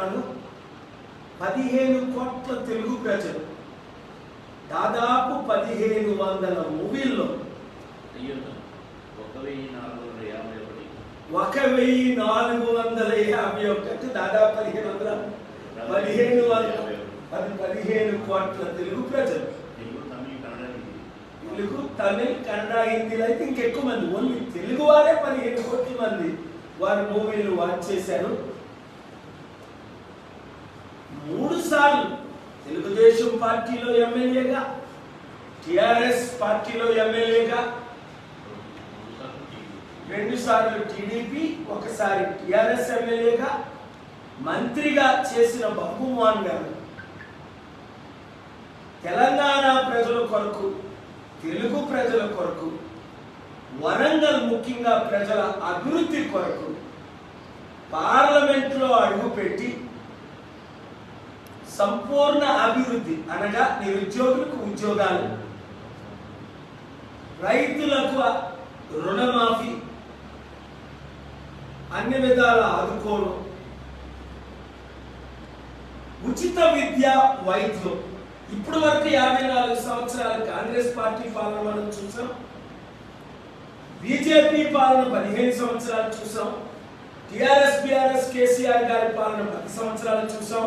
ఊహిస్తున్నాను పదిహేను కోట్ల తెలుగు ప్రజలు దాదాపు పదిహేను వందల మూవీల్లో ఒక వెయ్యి నాలుగు వందల యాభై ఒకటి. దాదాపు పదిహేను వందల పదిహేను వందల పది పదిహేను కోట్ల తెలుగు ప్రజలు. తెలుగు తమిళ్ కన్నడ హిందీలో అయితే ఇంకెక్కువ మంది ఓన్లీ తెలుగు వారే పదిహేను కోట్ల మంది వారి మూవీలు వాచ్ చేశారు. మూడు సార్లు తెలుగుదేశం పార్టీలో ఎమ్మెల్యేగా టిఆర్ఎస్ పార్టీలో ఎమ్మెల్యేగా రెండు సార్లు టీడీపీ ఒకసారి టిఆర్ఎస్ ఎమ్మెల్యేగా మంత్రిగా చేసిన బాబు మోహన్ గారు. తెలంగాణ ప్రజల కొరకు తెలుగు ప్రజల కొరకు వరంగల్ ముఖ్యంగా ప్రజల అభివృద్ధి కొరకు పార్లమెంట్లో అడుగుపెట్టి సంపూర్ణ అభివృద్ధి అనగా నిరుద్యోగులకు ఉద్యోగాలు. రైతులకు రుణమాఫీ. అన్ని విధాల ఆదుకోవడం. ఉచిత విద్య వైద్యం. ఇప్పుడు వరకు యాభై నాలుగు సంవత్సరాల కాంగ్రెస్ పార్టీ పాలన మనం చూసాం. బీజేపీ పాలన పదిహేను సంవత్సరాలు చూసాం. టిఆర్ఎస్ బిఆర్ఎస్ కేసీఆర్ గారి పాలన పది సంవత్సరాలు చూసాం.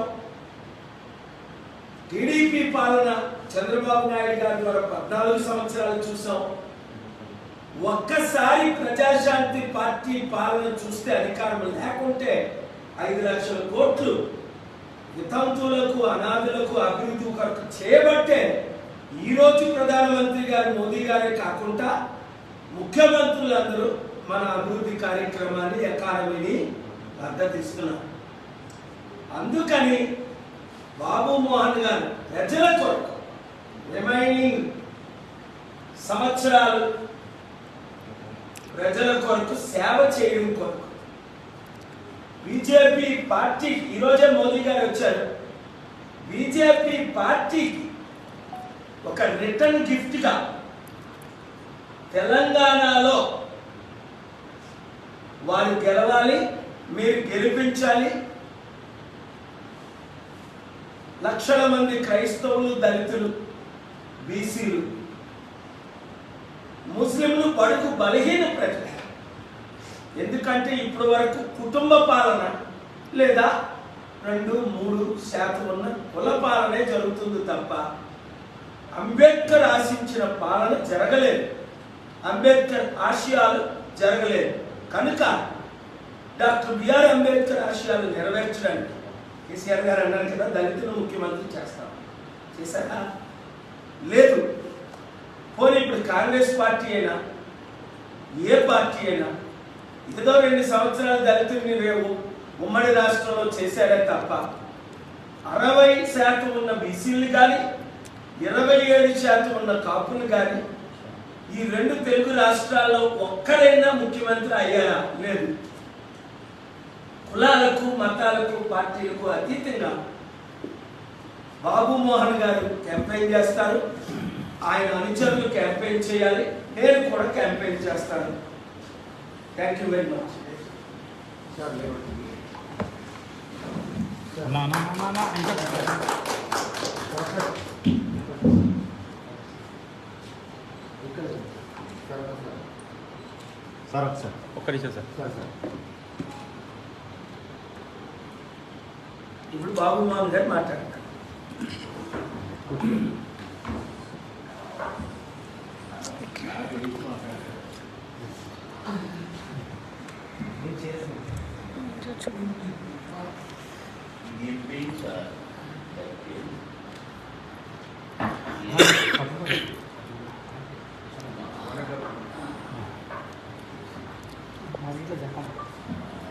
టీడీపీ పాలన చంద్రబాబు నాయుడు గారి ద్వారా పద్నాలుగు సంవత్సరాలు చూసాం. ఒక్కసారి ప్రజాశాంతి పార్టీ పాలన చూస్తే అధికారం లేకుంటే ఐదు లక్షల కోట్లు వితంతువులకు అనాథులకు అభివృద్ధి కొరకు చేయబట్టే ఈరోజు ప్రధానమంత్రి గారు మోదీ గారే కాకుండా ముఖ్యమంత్రులందరూ మన అభివృద్ధి కార్యక్రమాన్ని ఎకానమీని మద్దతిస్తున్నారు అందుకని బాబు మోహన్ గారు ప్రజల కొరకు రిమైనింగ్ సంవత్సరాలు ప్రజల కొరకు సేవ చేయడం కొరకు బీజేపీ పార్టీ ఈరోజే మోదీ గారు వచ్చారు. బీజేపీ పార్టీకి ఒక రిటర్న్ గిఫ్ట్గా తెలంగాణలో వారు గెలవాలి మీరు గెలిపించాలి లక్షల మంది క్రైస్తవులు దళితులు బీసీలు ముస్లింలు బడుగు బలహీన ప్రజలు. ఎందుకంటే ఇప్పటి వరకు కుటుంబ పాలన లేదా రెండు మూడు శాతం ఉన్న కుల పాలనే జరుగుతుంది తప్ప అంబేద్కర్ ఆశించిన పాలన జరగలేదు. అంబేద్కర్ ఆశయాలు జరగలేదు. కనుక డాక్టర్ బిఆర్ అంబేద్కర్ ఆశయాలు నెరవేర్చడానికి కేసీఆర్ గారు అన్నారు కదా దళితులు ముఖ్యమంత్రి చేస్తాం. చేశారా? లేదు. పోనీ ఇప్పుడు కాంగ్రెస్ పార్టీ అయినా ఏ పార్టీ అయినా ఏదో రెండు సంవత్సరాలు దళితుల్ని రేవు ఉమ్మడి రాష్ట్రంలో చేశారే తప్ప అరవై శాతం ఉన్న బీసీలు కానీ ఇరవై ఏడు శాతం ఉన్న కాపులు కానీ ఈ రెండు తెలుగు రాష్ట్రాల్లో ఒక్కడైనా ముఖ్యమంత్రి అయ్యారా? లేదు. కులాలకు మతాలకు పార్టీలకు అతీతంగా బాబు మోహన్ గారు క్యాంపెయిన్ చేస్తారు. ఆయన అనుచరులు క్యాంపెయిన్ చేయాలి. నేను కూడా క్యాంపెయిన్ చేస్తాను. Thank you very much sir sir ఒక్క నిమిషం సార్. ఇప్పుడు బాబు మోహన్ గారు మాట్లాడతారు. ఏం పెయిన్ సార్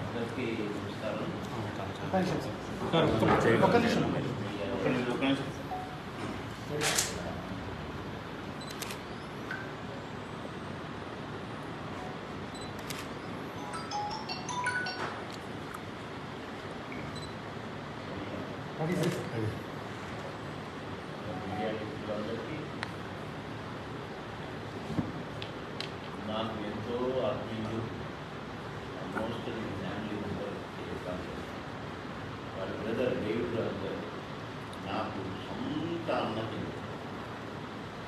అందరికీ నమస్కారం సార్ ఒక్క ఒక్క నిమిషం ఒక్క నిమిషం, ఒక్క నిమిషం. నాకు ఎంతో ఆత్మీయులు ఆల్మోస్ట్ ఫ్యామిలీ మెంబర్ వాళ్ళ బ్రదర్ డేవిడ్ రాజు గారు నాకు సొంత అన్నకి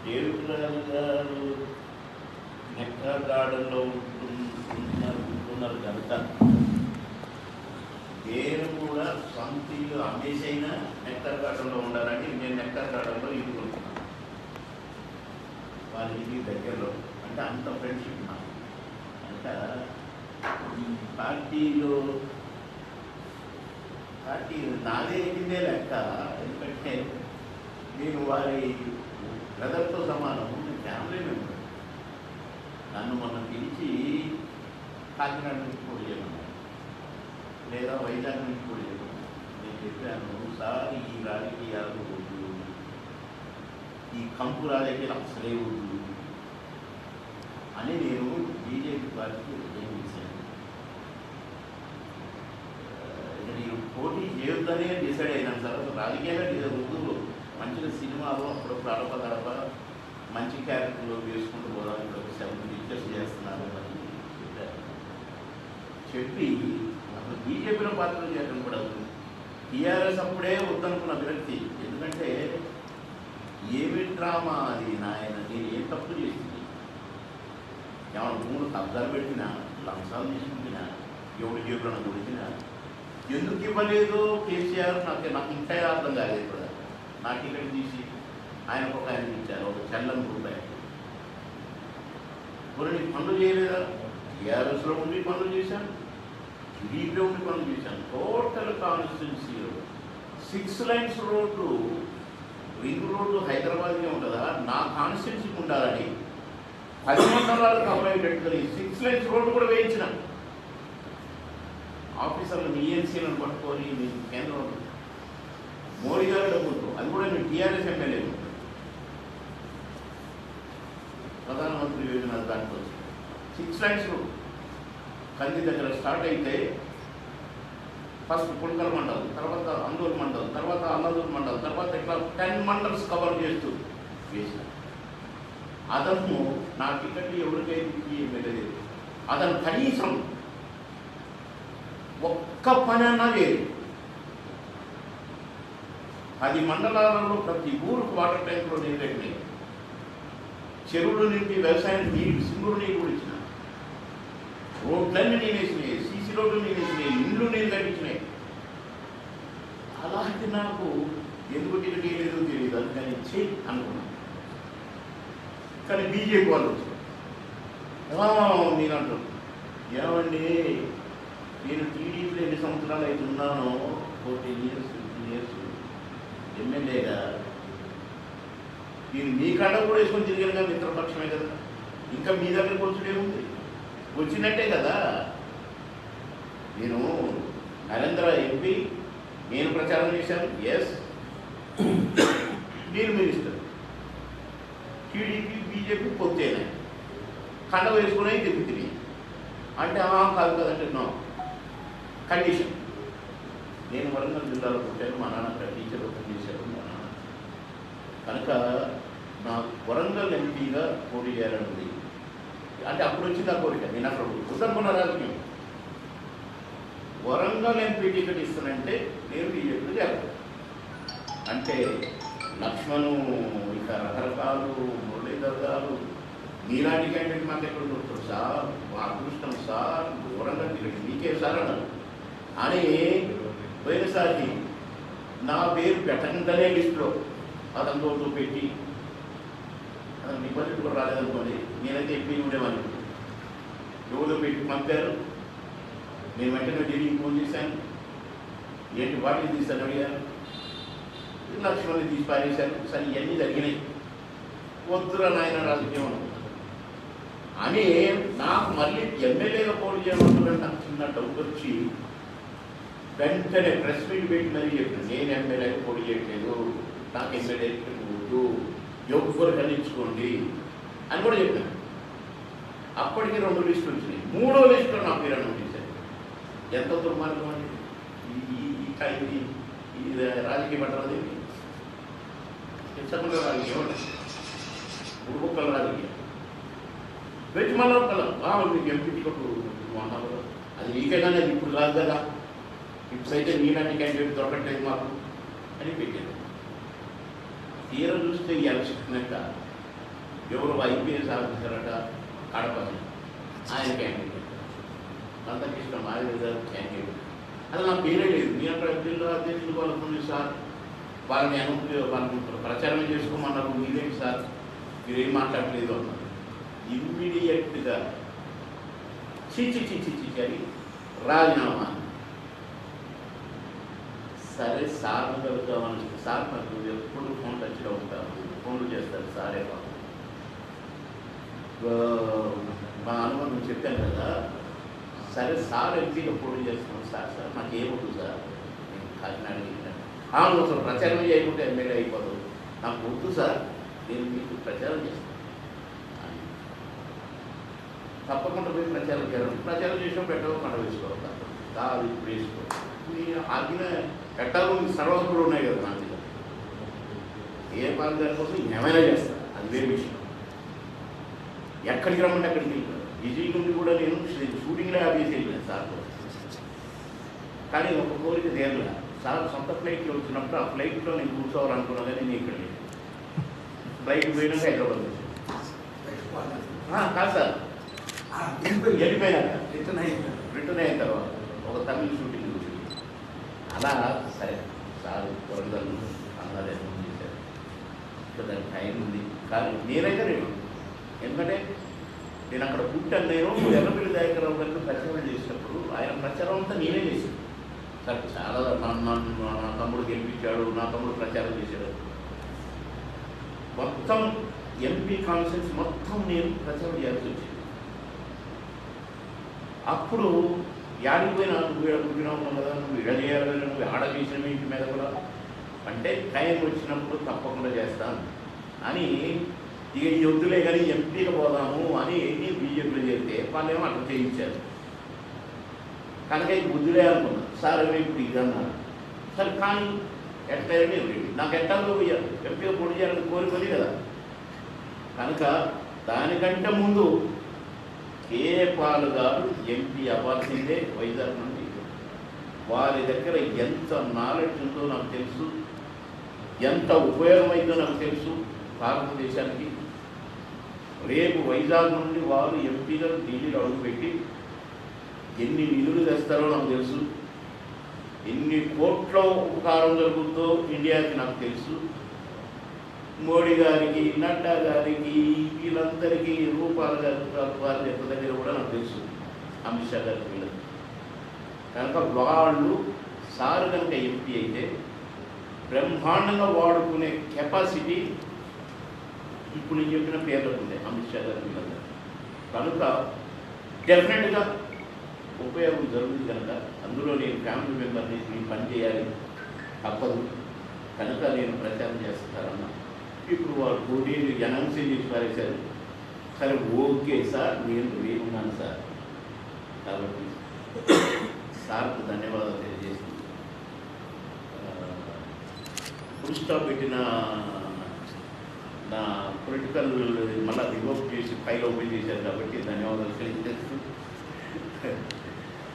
డేవిడ్ రాజు గారు నెక్కా గార్డెన్లో ఉంటున్నారు ఉంటున్నారు కనుక నేను కూడా సొంత ఇల్లు అమ్మేసైనా నెక్టర్ గార్డెన్లో ఉండాలని నేను నెక్టర్ గార్డెన్లో ఇల్లు కొనుక్కున్నాను. వాళ్ళ ఇంటికి దగ్గరలో. అంటే అంత ఫ్రెండ్షిప్ నాకు అంట ఈ పార్టీలో పార్టీ నాదే లెక్క. ఎందుకంటే నేను వారి బ్రదర్తో సమానం ఫ్యామిలీ మెంబర్. నన్ను మొన్న పిలిచి కాకినాడ నుంచి పోటీ లేదా వైజాగ్ నుంచి కూడా చేయమన్నారు నేను చెప్పాను సార్ ఈ రాజకీయాలు వద్దు. ఈ కంపు రాజకీయాలు అసలే వద్దు. అని నేను బీజేపీ పార్టీకి రిజైన్ చేశాను నేను పోటీ చేయొద్దనే డిసైడ్ అయినాను సార్. అసలు రాజకీయాలే డిసైడ్ వద్దు. మంచిగా సినిమాలో అప్పుడు గడప గడప మంచి క్యారెక్టర్లో వేసుకుంటూ పోదాం. ఇక్కడ సెవెన్ పిక్చర్స్ చేస్తున్నారు అని చెప్పారు. చెప్పి బీజేపీలో పాత్రలు చేయడం కూడా ఉంది టీఆర్ఎస్ అప్పుడే వద్దనుకున్న విరక్తి ఎందుకంటే ఏమి డ్రామా అది నాయన? నేను ఏం తప్పు చేసింది? ఏమైనా భూములు కబ్జాలు పెట్టినా లంచాలు తీసుకుంటున్నా ఎవడు జేబులను కొడిచినా ఎందుకు ఇవ్వలేదు కేసీఆర్? నాకు నాకు ఇంకా అర్థం కాలేదు ఇప్పుడు నాకు ఇక్కడ తీసి ఆయనకు ఒక ఆయన ఇచ్చారు ఒక చెల్లని రూపాయి. కొన్ని పనులు చేయలేదా? టీఆర్ఎస్లో ఉండి పనులు చేశాను టీడీపీలో మనం చూసాం టోటల్ కాన్స్టిట్యున్సీలో six lines road ring road హైదరాబాద్కే ఉంటుందా? నా కాన్స్టిట్యున్సీకి ఉండాలని పది మండలాలకు కవర్ అయ్యేటట్టుగా సిక్స్ లైన్స్ రోడ్డు కూడా వేయించిన. ఆఫీసర్లు ఈఎన్సీలను పట్టుకొని మీ కేంద్రం మోడీ గారు డబ్బుతో అది కూడా నేను టీఆర్ఎస్ ఎమ్మెల్యే. ప్రధానమంత్రి యోజన దాంట్లో సిక్స్ లైన్స్ రోడ్ కంది దగ్గర స్టార్ట్ అయితే ఫస్ట్ పుల్కల్ మండల్ తర్వాత అందూరు మండలం తర్వాత అన్నదూరు మండలం తర్వాత ఇట్లా టెన్ మండల్స్ కవర్ చేస్తూ వేసిన. అతను నా టికెట్ ఎవరికైతే ఎమ్మెల్యే అతను కనీసం ఒక్క పని అన్నా లేదు. పది మండలాలలో ప్రతి ఊరుకు వాటర్ ట్యాంకులో నీళ్ళు పెట్టినాయి. చెరువులు నింపి వ్యవసాయం నీళ్ళు సింగురు నీళ్ళు కూడా ఇచ్చిన. రోడ్లన్నీ నేను వేసినాయి సీసీ రోడ్లు నేను వేసినాయి ఇండ్లు నేను కట్టించినాయి. అలాంటి నాకు ఎందుకు టికెట్ ఏదో తెలియదు అందుకని చెయ్యి అనుకున్నాను కానీ బీజేపీ వాళ్ళు వచ్చారు. నేను అంటాను ఏమండి నేను టీడీపీలో ఎన్ని సంవత్సరాలు అయితే ఉన్నానో ఫోర్టీన్ ఇయర్స్ ఫిఫ్టీన్ ఇయర్స్ ఎమ్మెల్యేగా నేను మీ కాడ కూడా వేసుకొని తిరిగాను కదా మిత్రపక్షమే కదా. ఇంకా మీ దగ్గరకు ఏముంది వచ్చినట్టే కదా. నేను నరేంద్ర ఎంపీ నేను ప్రచారం చేశాను. ఎస్ నేను మినిస్టర్. టీడీపీ బీజేపీ పొత్తేనే కండ వేసుకునే తిరుగుతుంది అంటే ఆ కాదు కదంటే నో కండిషన్ నేను వరంగల్ జిల్లాలో పుట్టాను. మా నాన్న అక్కడ టీచర్ పనిచేశారు మా నాన్న. కనుక నా వరంగల్ ఎంపీగా పోటీ చేయాలని ఉంది. అంటే అప్పుడు వచ్చింది ఆ కోరిక. నేను అక్కడ ఉత్తమకున్న రాజకీయం వరంగల్ ఎంపీ టికెట్ ఇస్తానంటే నేను బీజేపీలో చేస్తాను అంటే లక్ష్మణు ఇక రకరకాలు మురళీధర్ గారు మీలాంటి క్యాండిడేట్ మాకు ఎక్కడ దొరుకుతారు? సార్ మా అదృష్టం సార్ వరంగల్ టికెట్ మీకే సార్ అన్నారు. అని పోయినసారి నా పేరు పెట్టకుండానే లిస్టులో. అతనితో పెట్టి అతను డిపాజిట్ కూడా రాలేదనుకోండి నేనైతే ఎంపీ ఉండేవాడిని. ఎవరో పెట్టి పంపారు? నేను వెంటనే ఢిల్లీకి ఫోన్ చేశాను. ఏంటి వాటిని తీస్తాను అడిగాను లక్ష్మణ్ని తీసి పారేశాను సరే ఇవన్నీ జరిగినాయి. వద్దురా నాయన రాజకీయం అనుకున్నాను అని నాకు మళ్ళీ ఎమ్మెల్యేగా పోటీ చేయమంటున్నాను నాకు చిన్న డౌట్ వచ్చి వెంటనే ప్రెస్ మీట్ పెట్టి మరీ చెప్పాను. నేను ఎమ్మెల్యేగా పోటీ చేయట్లేదు. నాకు ఎమ్మెల్యే వద్దు ఎవ్వరు కలిగించుకోండి అని కూడా చెప్పాను అప్పటికి రెండు లిస్టులు వచ్చినాయి. మూడో లిస్టులో నా పేరు అనుమతించారు ఎంత దుర్మార్గం అండి? ఈ- ఈ- ఇది రాజకీయ పట్టణది ఇచ్చకుండా రాజకీయం అండి. ఉడుకుక్కల రాజకీయం. వెజ్ మళ్ళీ బాగుంది మీకు ఎంపీ టికెట్ అన్నారు కదా. అది నీకైనా అది ఇప్పుడు కాదు కదా. ఇప్పుడు అయితే నీలాంటి క్యాండిడేట్ దొరకట్లేదు మాకు అని పెట్టారు. తీరం చూస్తే ఎలక్షన్క ఎవరు ఐపీఎస్ ఆఫీసర్ అట కడప. ఆయన క్యాండిడేట్ అంతకిష్టం ఆయన గారు క్యాండిడేట్ అది నా పేరే లేదు. మీ అక్కడ జిల్లా అధ్యక్షులు వాళ్ళకుంది సార్. వాళ్ళని అను వాళ్ళని ప్రచారం చేసుకోమన్నారు. మీరేంటి సార్? మీరేం మాట్లాడలేదు అన్నారు. ఇమ్మీడియట్గా చిచి చిచి చిచి అని రాజీనామా సరే సార్ కలుగుతామని సార్ నాకు ఎప్పుడు ఫోన్ టచ్లో ఉంటాను ఫోన్లు చేస్తారు సారే. ఆ, మా అనుభవం చెప్పాను కదా సరే సార్ ఎంపీలో పోటీ చేస్తున్నాం సార్ సార్ నాకు ఏమొద్దు సార్ నేను కాకినాడ. అవును అసలు ప్రచారం చేయకుంటే ఎమ్మెల్యే అయిపోదు నాకు వద్దు సార్ నేను మీకు ప్రచారం చేస్తాను. తప్పకుండా పోయి ప్రచారం చేయాలి ప్రచారం చేసినా పెట్టడం పంట వేసుకోవాలి. కాదు ఇప్పుడు వేసుకో ఆజ్ఞ పెట్టాలు సర్వకులు ఉన్నాయి కదా నా దగ్గర ఏ పాలు గారి కోసం ఏమైనా చేస్తాను అది వేరే విషయం. ఎక్కడికి రమ్మంటే అక్కడికి వెళ్ళాను విజయ్ నుండి కూడా నేను షూటింగ్లో ఆఫీస్ వెళ్ళాను సార్తో కానీ ఒక కోరిక తీరలే. సార్ సొంత ఫ్లైట్లో వచ్చినప్పుడు ఆ ఫ్లైట్లో నేను కూర్చోవాలనుకున్నా కానీ నేను ఇక్కడ లేదు ఫ్లైట్ పోయినాక హైదరాబాద్ వచ్చాను. కాదు సార్. వెళ్ళిపోయినాక రిటర్న్ అయిన తర్వాత. ఒక తమిళ షూటింగ్ అలా సరే సార్ వరంగల్ అన్నది చేశారు. ఇంకా దానికి టైం ఉంది. కానీ నేనైతే నేను ఎందుకంటే నేను అక్కడ పుట్టాను నేను ఎర్రపల్లి దయాకరావు గారికి ప్రచారం చేసినప్పుడు ఆయన ప్రచారం అంతా నేనే చేశాను. సార్ చాలా మన నా- నా తమ్ముడు గెలిపించాడు నా తమ్ముడు ప్రచారం చేశాడు. మొత్తం ఎంపీ కాన్ఫరెన్స్ మొత్తం నేను ప్రచారం చేయాల్సి వచ్చింది. అప్పుడు యాడిపోయినా నువ్వు ఈడ కూర్చున్నావు కదా నువ్వు ఇడ చేయాలి కదా, నువ్వు ఆడ చేసిన ఇంటి మీద కూడా. అంటే టైం వచ్చినప్పుడు తప్పకుండా చేస్తాను. అని ఇక ఈ వద్దులే కానీ ఎంపీకి పోదాము అని ఎన్ని బీజేపీలో చేస్తే వాళ్ళేమో అట్లా చేయించారు. కనుక ఇది బుద్ధిలే అనుకున్నాను సార్ ఇప్పుడు ఇది సరే కానీ ఎట్లయినా నాకు ఎట్టాలో ఎంపీగా పొడి చేయాలని కోరుకొని కదా. కనుక దానికంటే ముందు ఏ పాలు గారు ఎంపీ అవ్వాల్సిందే వైజాగ్ నుండి. వారి దగ్గర ఎంత నాలెడ్జ్ ఉందో నాకు తెలుసు. ఎంత ఉపయోగమైందో నాకు తెలుసు భారతదేశానికి. రేపు వైజాగ్ నుండి వారు ఎంపీగా ఢిల్లీలో అడుగుపెట్టి ఎన్ని నిధులు తెస్తారో నాకు తెలుసు. ఎన్ని కోట్ల ఉపకారం జరుగుతుందో ఇండియాకి నాకు తెలుసు. మోడీ గారికి నడ్డా గారికి వీళ్ళందరికీ రూపాలు గారి వారి యొక్క దగ్గర కూడా నాకు తెలుసు. అమిత్ షా గారికి వీళ్ళకి. కనుక వాళ్ళు సారు కనుక ఎంపీ అయితే బ్రహ్మాండంగా వాడుకునే కెపాసిటీ ఇప్పుడు నేను చెప్పిన పేర్లకు ఉంది అమిత్ షా గారి కనుక డెఫినెట్గా ఉపయోగం జరుగుతుంది కనుక అందులో నేను ఫ్యామిలీ మెంబర్ని నేను పని చేయాలి తప్పదు. కనుక నేను ప్రచారం చేస్తానన్నా ఇప్పుడు వాడు పోటీ అనౌన్సింగ్ చేసి పారేశారు. సరే ఓకే సార్ నేను వేగున్నాను సార్. కాబట్టి సార్కు ధన్యవాదాలు తెలియజేస్తుంది ఫుల్ స్టాప్ పెట్టిన నా పొలిటికల్ మళ్ళీ రివోక్ చేసి ఫైల్ ఓపెన్ చేశారు కాబట్టి ధన్యవాదాలు తెలియజేస్తూ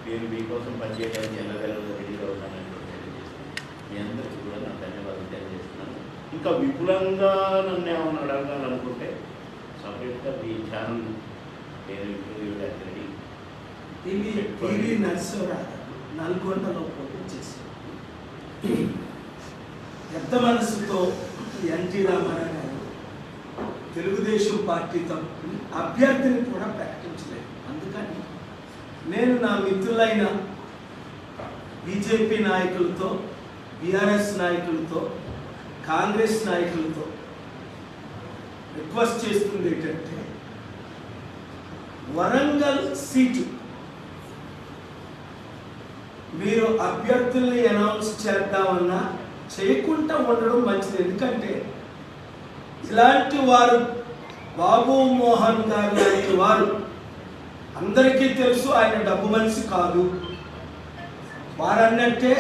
నేను మీకోసం పనిచేయడానికి ఎల్లవేళలో రెడీగా ఉన్నానని కూడా తెలియజేస్తున్నాను. మీ అందరికీ కూడా నా ధన్యవాదాలు తెలియజేస్తున్నాను. ఇంకా విపులంగా నన్ను ఏమైనా అడగాలనుకుంటే సపరేట్గా మీ ఛానల్ నేను interview ready TV TV Narasimharao నల్గొండలో పోటీ చేశారు పెద్ద మనసుతో ఎన్టీ రామారావు గారు తెలుగుదేశం పార్టీ తరఫున అభ్యర్థిని కూడా ప్రకటించలేదు. అందుకని నేను నా మిత్రులైన బీజేపీ నాయకులతో బీఆర్ఎస్ నాయకులతో కాంగ్రెస్ నాయకులతో రిక్వెస్ట్ చేస్తుంది ఏంటంటే వరంగల్ సీటు. మీరు అభ్యర్థుల్ని అనౌన్స్ చేద్దామన్నా చేయకుండా ఉండడం మంచిది. ఎందుకంటే ఇలాంటి వారు బాబు మోహన్ గారు లాంటి వారు అందరికీ తెలుసు ఆయన డబ్బు మనిషి కాదు. వారన్నట్టే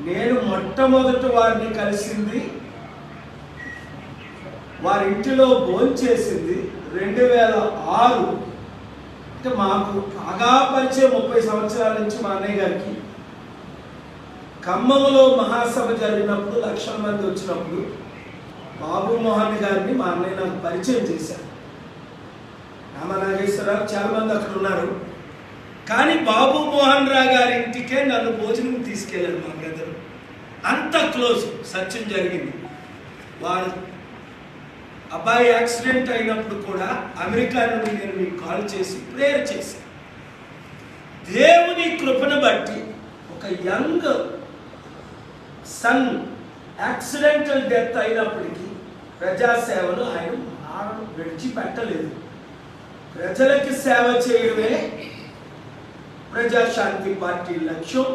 నేను మొట్టమొదటి వారిని కలిసింది వారి ఇంటిలో భోంచేసింది రెండు వేల ఆరు. అంటే మాకు బాగా పరిచయం ముప్పై సంవత్సరాల నుంచి మా అన్నయ్య గారికి ఖమ్మంలో మహాసభ జరిగినప్పుడు లక్షల మంది వచ్చినప్పుడు బాబు మోహన్ గారిని మా అన్నయ్య నాకు పరిచయం చేశారు. రామ నాగేశ్వరరావు చాలా మంది అక్కడ ఉన్నారు. కానీ బాబు మోహన్ రావు గారి ఇంటికే నన్ను భోజనం తీసుకెళ్ళారు మా బ్రదర్. అంత క్లోజ్ సత్యం జరిగింది. వాడు అబ్బాయి యాక్సిడెంట్ అయినప్పుడు కూడా అమెరికా నుండి నేను మీకు కాల్ చేసి ప్రేయర్ చేశాను దేవుని కృపను బట్టి ఒక యంగ్ సన్ యాక్సిడెంటల్ డెత్ అయినప్పటికీ ప్రజాసేవను ఆయన మానడం విడిచిపెట్టలేదు. ప్రజలకి సేవ చేయడమే ప్రజాశాంతి పార్టీ లక్ష్యం.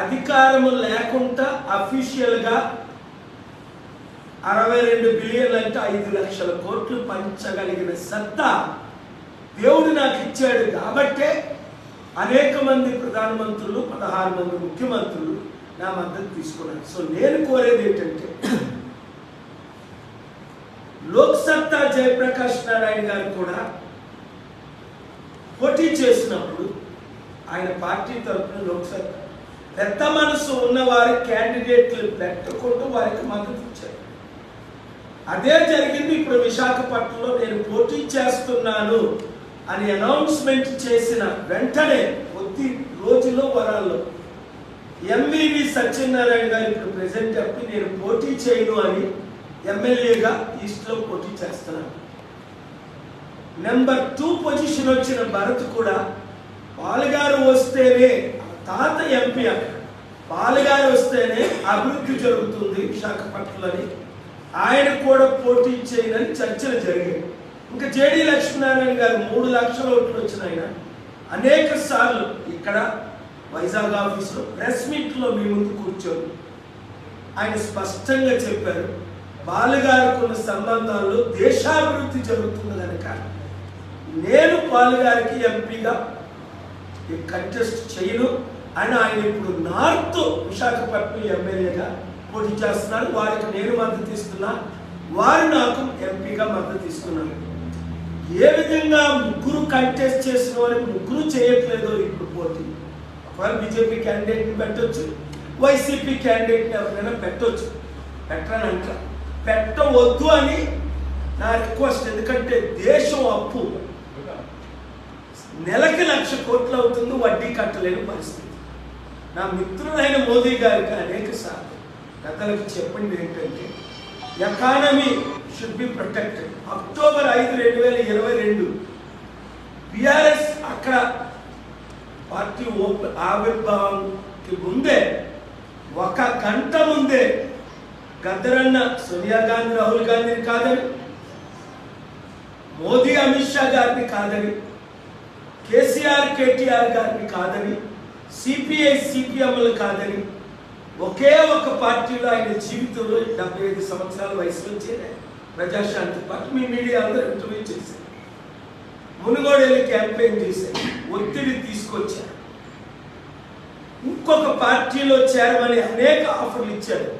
అధికారము లేకుండా అఫీషియల్గా అరవై రెండు బిలియన్లు అంటే ఐదు లక్షల కోట్లు పంచగలిగిన సత్తా దేవుడు నాకు ఇచ్చాడు కాబట్టే అనేక మంది ప్రధానమంత్రులు పదహారు మంది ముఖ్యమంత్రులు నా మద్దతు తీసుకున్నారు. సో నేను కోరేది ఏంటంటే లోక్సత్తా జయప్రకాష్ నారాయణ గారు కూడా పోటీ చేసినప్పుడు ఆయన పార్టీ తరఫున లోక్సత్తా పెద్ద మనసు ఉన్న వారి క్యాండిడేట్లు పెట్టకుండా వారికి మద్దతు ఇచ్చారు. అదే జరిగింది ఇప్పుడు విశాఖపట్నంలో నేను పోటీ చేస్తున్నాను అని అనౌన్స్మెంట్ చేసిన వెంటనే కొద్ది రోజుల్లో వరాల్లో ఎంవివి సత్యనారాయణ గారు ఇప్పుడు ప్రెసెంట్ చెప్పి నేను పోటీ చేయను అని ఎమ్మెల్యేగా ఈస్ట్లో పోటీ చేస్తున్నాను. నెంబర్ టూ పొజిషన్ వచ్చిన భరత్ కూడా పాలుగారు వస్తేనే తాత ఎంపీ అక్కడ. పాలుగారు వస్తేనే అభివృద్ధి జరుగుతుంది విశాఖపట్నంలోని. ఆయన కూడా పోటీ చేయనని చర్చలు జరిగాయి. ఇంకా జేడీ లక్ష్మీనారాయణ గారు మూడు లక్షల ఓట్లు వచ్చిన ఆయన అనేక సార్లు ఇక్కడ వైజాగ్ ఆఫీస్లో ప్రెస్ మీట్లో మీ ముందు కూర్చొని ఆయన స్పష్టంగా చెప్పారు బాలుగారికి ఉన్న సంబంధాల్లో దేశాభివృద్ధి జరుగుతుంది కనుక నేను బాలుగారికి ఎంపీగా కంటెస్ట్ చేయను. అని ఆయన ఇప్పుడు నార్త్ విశాఖపట్నం ఎమ్మెల్యేగా పోటీ చేస్తున్నారు. వారికి నేను మద్దతు ఇస్తున్నా. వారు నాకు ఎంపీగా మద్దతు ఇస్తున్నారు. ఏ విధంగా ముగ్గురు కంటెస్ట్ చేసిన వారికి ముగ్గురు చేయట్లేదో ఇప్పుడు పోటీ. ఒకవేళ బీజేపీ క్యాండిడేట్ని పెట్టవచ్చు వైసీపీ క్యాండిడేట్ని ఎవరైనా పెట్టవచ్చు పెట్టనంట పెట్టవద్దు అని నా రిక్వెస్ట్ ఎందుకంటే దేశం అప్పు. నెలకి లక్ష కోట్లు అవుతుంది వడ్డీ కట్టలేని పరిస్థితి. నా మిత్రులైన మోదీ గారికి అనేక సార్లు పెద్దలకు చెప్పింది ఏంటంటే economy should be protected October ఐదు రెండు వేల ఇరవై రెండు బిఆర్ఎస్ అక్కడ పార్టీ ఓపె ఆవిర్భావంకి ముందే ఒక గంట ముందే గద్దరన్న సోనియా గాంధీ రాహుల్ గాంధీని కాదని మోదీ అమిత్ షా గారిని కాదని కేసీఆర్ కేటీఆర్ గారిని కాదని సిపిఐ సిపిఎంలు కాదని ఒకే ఒక పార్టీలో ఆయన జీవితంలో డెబ్బై ఐదు సంవత్సరాల వయసులో చేరారు ప్రజాశాంతి పార్టీ. మీ మీడియా అందరూ ఇంటర్వ్యూ చేశారు. మునుగోడెళ్ళి క్యాంపెయిన్ చేశారు. ఒత్తిడి తీసుకొచ్చారు. ఇంకొక పార్టీలో చేరమని అనేక ఆఫర్లు ఇచ్చారు.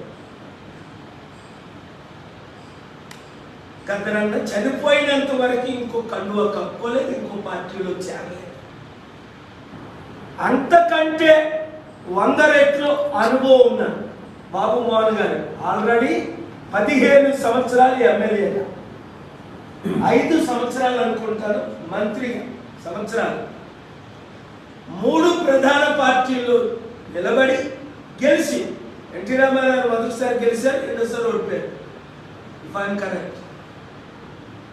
కదనన్న చనిపోయినంత వరకు ఇంకో కండువ కప్పుకోలేదు ఇంకో పార్టీలో చేరలేదు. అంతకంటే వంద రెట్లు అనుభవం ఉన్నాను బాబు మోహన్ గారు ఆల్రెడీ పదిహేను సంవత్సరాలు ఎమ్మెల్యేగా ఐదు సంవత్సరాలు అనుకుంటాను మంత్రిగా సంవత్సరాలు. మూడు ప్రధాన పార్టీలు నిలబడి గెలిచి ఎన్టీ రామారావు మొదటిసారి గెలిచారు రెండోసారి ఓడిపోయారు. ఇఫ్ ఐఎమ్ కరెక్ట్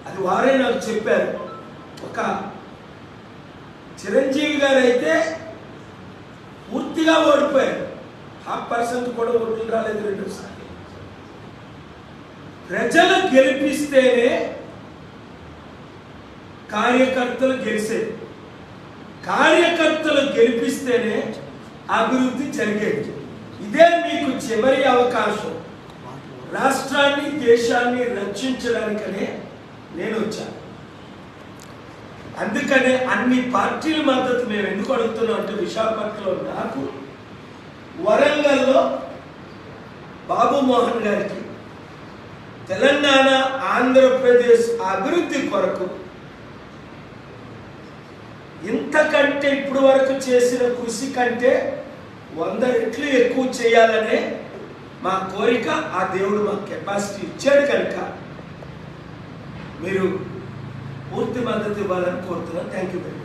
అది వారే నాకు చెప్పారు. ఒక చిరంజీవి గారు అయితే పూర్తిగా ఓడిపోయారు. హాఫ్ పర్సెంట్ కూడా ఓట్లు రాలేదు రెండోసారి ప్రజలు గెలిపిస్తేనే కార్యకర్తలు గెలిచేది. కార్యకర్తలు గెలిపిస్తేనే అభివృద్ధి జరిగేది. ఇదే మీకు చివరి అవకాశం. రాష్ట్రాన్ని దేశాన్ని రక్షించడానికనే నేను వచ్చాను. అందుకనే అన్ని పార్టీల మద్దతు మేము ఎందుకు అడుగుతున్నాం అంటే విశాఖపట్నంలో నాకు వరంగల్లో బాబు మోహన్ గారికి తెలంగాణ ఆంధ్రప్రదేశ్ అభివృద్ధి కొరకు ఇంతకంటే ఇప్పుడు వరకు చేసిన కృషి కంటే వంద రెట్లు ఎక్కువ చేయాలనే మా కోరిక ఆ దేవుడు మా కెపాసిటీ ఇచ్చాడు కనుక మీరు పూర్తి మద్దతు ఇవ్వాలని కోరుతున్నాను థ్యాంక్ యూ వెరీ మచ్